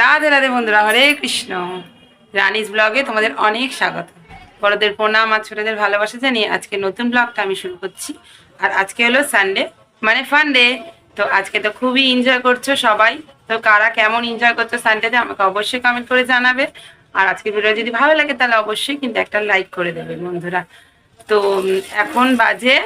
রাধে রাধে বন্ধুরা, হরে কৃষ্ণ। রানিস ব্লগে তোমাদের অনেক স্বাগত। বড়দের প্রণাম আর ছোটদের ভালোবাসা জানিয়ে আজকে নতুন ব্লগটা আমি শুরু করছি। আর আজকে হলো সানডে মানে ফান্ডে তো আজকে তো খুবই এনজয় করছ সবাই। তো কারা কেমন এনজয় করছ সানডেতে আমাকে অবশ্যই কমেন্ট করে জানাবে। আর আজকে ভিডিও যদি ভালো লাগে তাহলে অবশ্যই কিন্তু একটা লাইক করে দেবে বন্ধুরা। তো এখন বাজে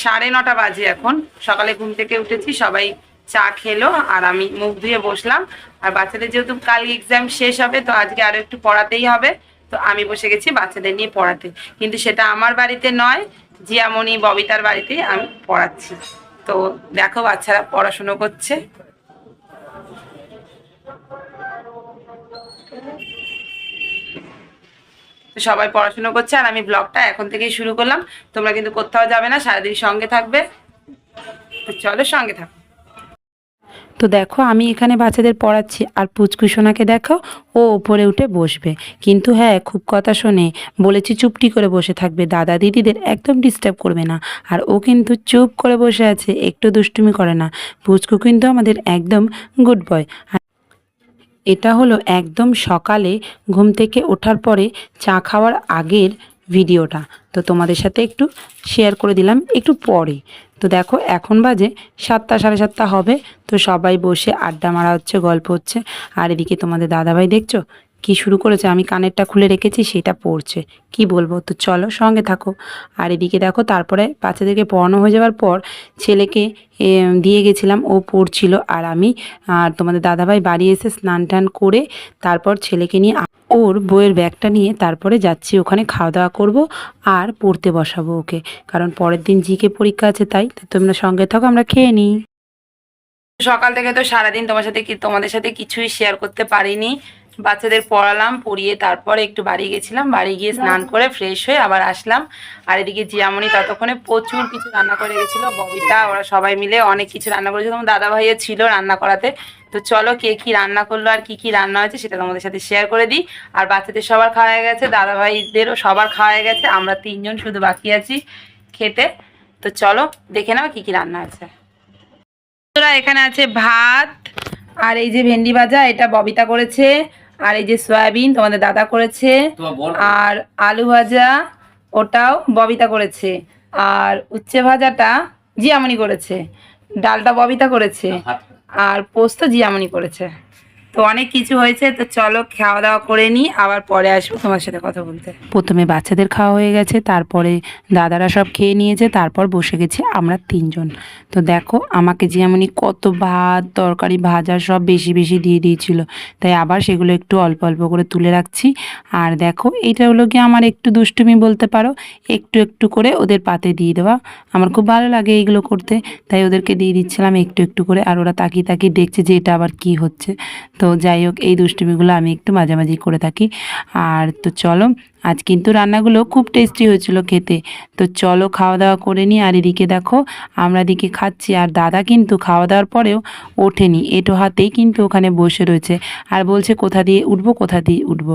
সাড়ে নটা বাজে এখন। সকালে ঘুম থেকে উঠেছি, সবাই চা খেলো আর আমি মুখ ধুয়ে বসলাম। আর বাচ্চাদের যেহেতু কাল এক্সাম শেষ হবে, তো আজকে আরও একটু পড়াতেই হবে। তো আমি বসে গেছি বাচ্চাদের নিয়ে পড়াতে। কিন্তু সেটা আমার বাড়িতে নয়, জিয়ামণি, ববিতার বাড়িতেই আমি পড়াচ্ছি। তো দেখো বাচ্চারা পড়াশুনো করছে। সবাই পড়াশুনো করছে আর আমি ব্লগটা এখন থেকেই শুরু করলাম। তোমরা কিন্তু কোথাও যাবে না, সারাদিন সঙ্গে থাকবে। চলো সঙ্গে থাকো। তো দেখো, আমি এখানে বাচ্চাদের পড়াচ্ছি। আর পুচকুসোনাকে দেখো, ও ওপরে উঠে বসবে। কিন্তু হ্যাঁ খুব কথা শোনে, বলেছি চুপটি করে বসে থাকবে। দাদা দিদিদের একদম ডিস্টার্ব করবে না। আর ও কিন্তু চুপ করে বসে আছে, একটু দুষ্টুমি করে না। পুচকু কিন্তু আমাদের একদম গুড বয় এটা হলো একদম সকালে ঘুম থেকে ওঠার পরে চা খাওয়ার আগের ভিডিওটা। তো তোমাদের সাথে একটু শেয়ার করে দিলাম, একটু পরে। তো দেখো এখন বাজে সাতটা, সাড়ে সাতটা হবে। তো সবাই বসে আড্ডা মারা হচ্ছে, গল্প হচ্ছে। আর এদিকে তোমাদের দাদাভাই দেখছ? কি শুরু করেছে? আমি কানেরটা খুলে রেখেছি, সেটা পড়ছে। কি বলব? তো চলো সঙ্গে থাকো। আর এদিকে দেখো, তারপরে বাচ্চাদেরকে পড়ানো হয়ে যাওয়ার পর ছেলেকে দিয়ে গেছিলাম, ও পড়ছিল। আর আমি, আর তোমাদের দাদাভাই বাড়ি এসে স্নান টান করে তারপর ছেলেকে নিয়ে ওর বইয়ের ব্যাগটা নিয়ে তারপরে যাচ্ছি ওখানে খাওয়া দাওয়া করব আর পড়তে বসাবো ওকে। কারণ পরের দিন জিকে পরীক্ষা আছে তাই তো তোমরা সঙ্গে থাকো আমরা খেয়ে নিই। সকাল থেকে তো সারাদিন তোমার সাথে কি তোমাদের সাথে কিছুই শেয়ার করতে পারিনি। বাচ্চাদের পড়ালাম পড়িয়ে তারপরে একটু বাড়ি গেছিলাম। বাড়ি গিয়ে স্নান করে ফ্রেশ হয়ে আবার আসলাম। আর এদিকে জিয়ামণি ততক্ষণে প্রচুর কিছু রান্না করে গেছিল। ববিতা ওরা সবাই মিলে অনেক কিছু রান্না করেছিল। তোমার দাদা ভাইও ছিল রান্না করাতে। তো চলো কে কি রান্না করল আর কি কি রান্না হয়েছে সেটা তোমাদের সাথে শেয়ার করে দিই। আর বাচ্চাদের সবার খাওয়া হয়ে গেছে দাদা ভাইদেরও সবার খাওয়া হয়ে গেছে আমরা তিনজন শুধু বাকি আছি খেতে। তো চলো দেখে নাও কি কি রান্না আছে এখানে আছে ভাত আর এই যে ভেন্ডি ভাজা এটা ববিতা করেছে আর এই যে সয়াবিন তোমাদের দাদা করেছে আর আলু ভাজা ওটাও ববিতা করেছে। আর উচ্ছে ভাজাটা জিয়ামণি করেছে ডালটা ববিতা করেছে। আর পোস্ত জিয়ামনি করেছে। তো অনেক কিছু হয়েছে, তো চলো খাওয়া দাওয়া করে নিই, আবার পরে আসব তোমার সাথে কথা বলতে। প্রথমে বাচ্চাদের খাওয়া হয়ে গেছে, তারপরে দাদারা সব খেয়ে নিয়েছে, তারপর বসে গেছি আমরা তিনজন। তো দেখো, আমাকে জিয়ামণি কত ভাত, তরকারি, ভাজা সব বেশি বেশি দিয়ে দিয়েছিল, তাই আবার সেগুলো একটু অল্প অল্প করে তুলে রাখছি। আর দেখো, এটা হলো কি আমার একটু দুষ্টুমি বলতে পারো, একটু একটু করে ওদের পাতে দিয়ে দেওয়া। আমার খুব ভালো লাগে এইগুলো করতে, তাই ওদেরকে দিয়ে দিচ্ছিলাম একটু একটু করে, আর ওরা তাকিয়ে তাকিয়ে দেখছে যে এটা আবার কি হচ্ছে। তো যাই হোক, এই দুষ্টুমিগুলো আমি একটু মাঝামাঝি করে থাকি। আর তো চলো, আজ কিন্তু রান্নাগুলো খুব টেস্টি হয়েছিল খেতে। তো চলো খাওয়া দাওয়া করে নিই। আর এদিকে দেখো, আমরা এদিকে খাচ্ছি। আর দাদা কিন্তু খাওয়া দাওয়ার পরেও ওঠেনি। এটো হাতেই কিন্তু ওখানে বসে রয়েছে। আর বলছে, কোথা দিয়ে উঠবো, কোথা দিয়ে উঠবো?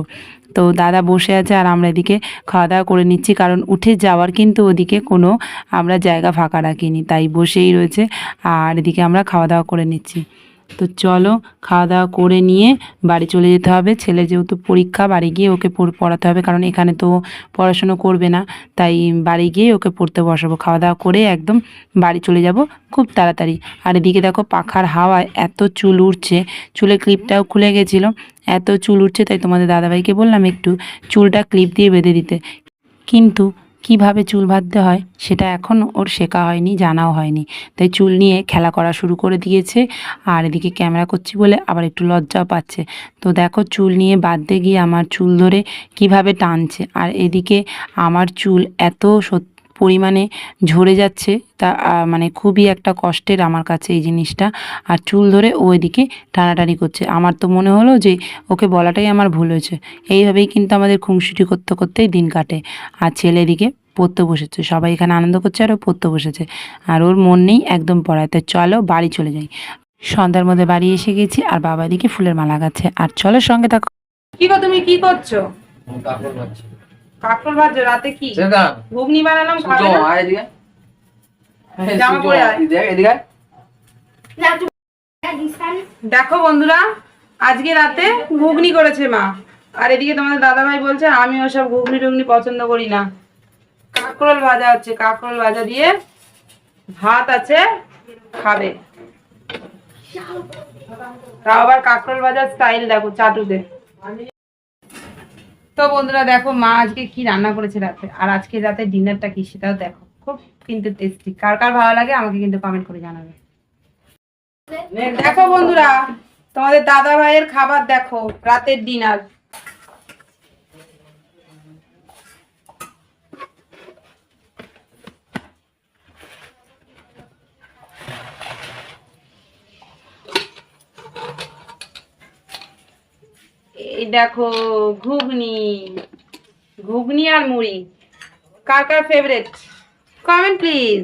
তো দাদা বসে আছে আর আমরা এদিকে খাওয়া দাওয়া করে নিচ্ছি। কারণ উঠে যাওয়ার কিন্তু ওদিকে কোনো আমরা জায়গা ফাঁকা রাখিনি। তাই বসেই রয়েছে। আর এদিকে আমরা খাওয়া দাওয়া করে নিচ্ছি। তো চলো খাওয়া দাওয়া করে নিয়ে বাড়ি চলে যেতে হবে। ছেলে যেহেতু পরীক্ষা, বাড়ি গিয়ে ওকে পড়- পড়াতে হবে কারণ এখানে তো পড়াশুনো করবে না। তাই বাড়ি গিয়ে ওকে পড়তে বসাবো। খাওয়া দাওয়া করে একদম বাড়ি চলে যাব খুব তাড়াতাড়ি। আর এদিকে দেখো পাখার হাওয়ায় এত চুল উঠছে চুলের ক্লিপটাও খুলে গেছিল। এত চুল উঠছে তাই তোমাদের দাদাভাইকে বললাম একটু চুলটা ক্লিপ দিয়ে বেঁধে দিতে। কিন্তু কীভাবে চুল বাঁধতে হয় সেটা এখন ওর শেখা হয়নি, জানাও হয়নি। তাই চুল নিয়ে খেলা করা শুরু করে দিয়েছে আর এদিকে ক্যামেরা করছি বলে আবার একটু লজ্জাও পাচ্ছে। তো দেখো চুল নিয়ে বাঁধতে গিয়ে আমার চুল ধরে কীভাবে টানছে। আর এদিকে আমার চুল এত সত্যি পরিমাণে ঝরে যাচ্ছে। তা মানে খুবই একটা কষ্টের আমার কাছে এই জিনিসটা। আর চুল ধরে ও এদিকে টানাটানি করছে। আমার তো মনে হলো যে ওকে বলাটাই আমার ভুল হয়েছে। এইভাবেই কিন্তু আমাদের খুংসুটি করতে করতেই দিন কাটে। আর ছেলে এদিকে পড়তে বসেছে। সবাই এখানে আনন্দ করছে আর ও পড়তে বসেছে। আর ওর মন নেই একদম পড়ায়। তো চলো বাড়ি চলে যাই। সন্ধ্যার মধ্যে বাড়ি এসে গেছি আর বাবা দিকে ফুলের মালা গাছে আর চলো সঙ্গে থাকো। কি গো তুমি? কি করছ? কাপড় কাকরোল ভাজছো রাতে কি? ঘুগনি বানালাম খাবে না? আয় এদিকে। জামা পরে আয়। এদিকে দেখো বন্ধুরা আজকে রাতে ঘুগনি করেছে মা। আর এদিকে তোমাদের দাদাভাই বলছে আমি ওসব ঘুগনি টুগনি পছন্দ করি না। কাঁকরোল ভাজা হচ্ছে কাঁকরোল ভাজা দিয়ে ভাত আছে খাবে। তাও আবার কাঁকরোল ভাজার স্টাইল দেখো চাটুতে। তো বন্ধুরা দেখো মা আজকে কি রান্না করেছে রাতে? আর আজকে রাতে ডিনারটা কি সেটাও দেখো। খুব কিন্তু টেস্টি কার কার ভালো লাগে আমাকে কিন্তু কমেন্ট করে জানাবে। দেখো বন্ধুরা তোমাদের দাদা ভাইয়ের খাবার দেখো রাতের ডিনার দেখো, ঘুগনি। ঘুগনি আর মুড়ি। কার কার ফেভারেট কমেন্ট প্লিজ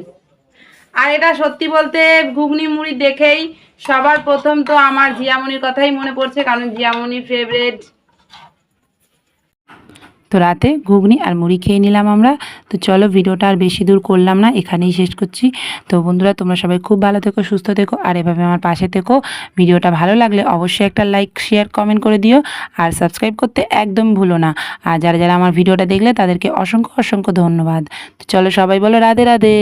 আর এটা সত্যি বলতে ঘুগনি, মুড়ি দেখেই সবার প্রথম তো আমার জিয়ামনির কথাই মনে পড়ছে, কারণ জিয়ামনির ফেভারেট তো রাতে ঘুগনি আর মুড়ি খেয়ে নিলাম আমরা। তো চলো ভিডিওটা আর বেশি দূর করলাম না, এখানেই শেষ করছি। তো বন্ধুরা, তোমরা সবাই খুব ভালো থেকো, সুস্থ থেকো, আর এভাবে আমার পাশে থেকো। ভিডিওটা ভালো লাগলে অবশ্যই একটা লাইক, শেয়ার, কমেন্ট করে দিও, আর সাবস্ক্রাইব করতে একদম ভুলো না। আর যারা যারা আমার ভিডিওটা দেখলে তাদেরকে অসংখ্য অসংখ্য ধন্যবাদ। তো চলো সবাই বলো রাধে রাধে।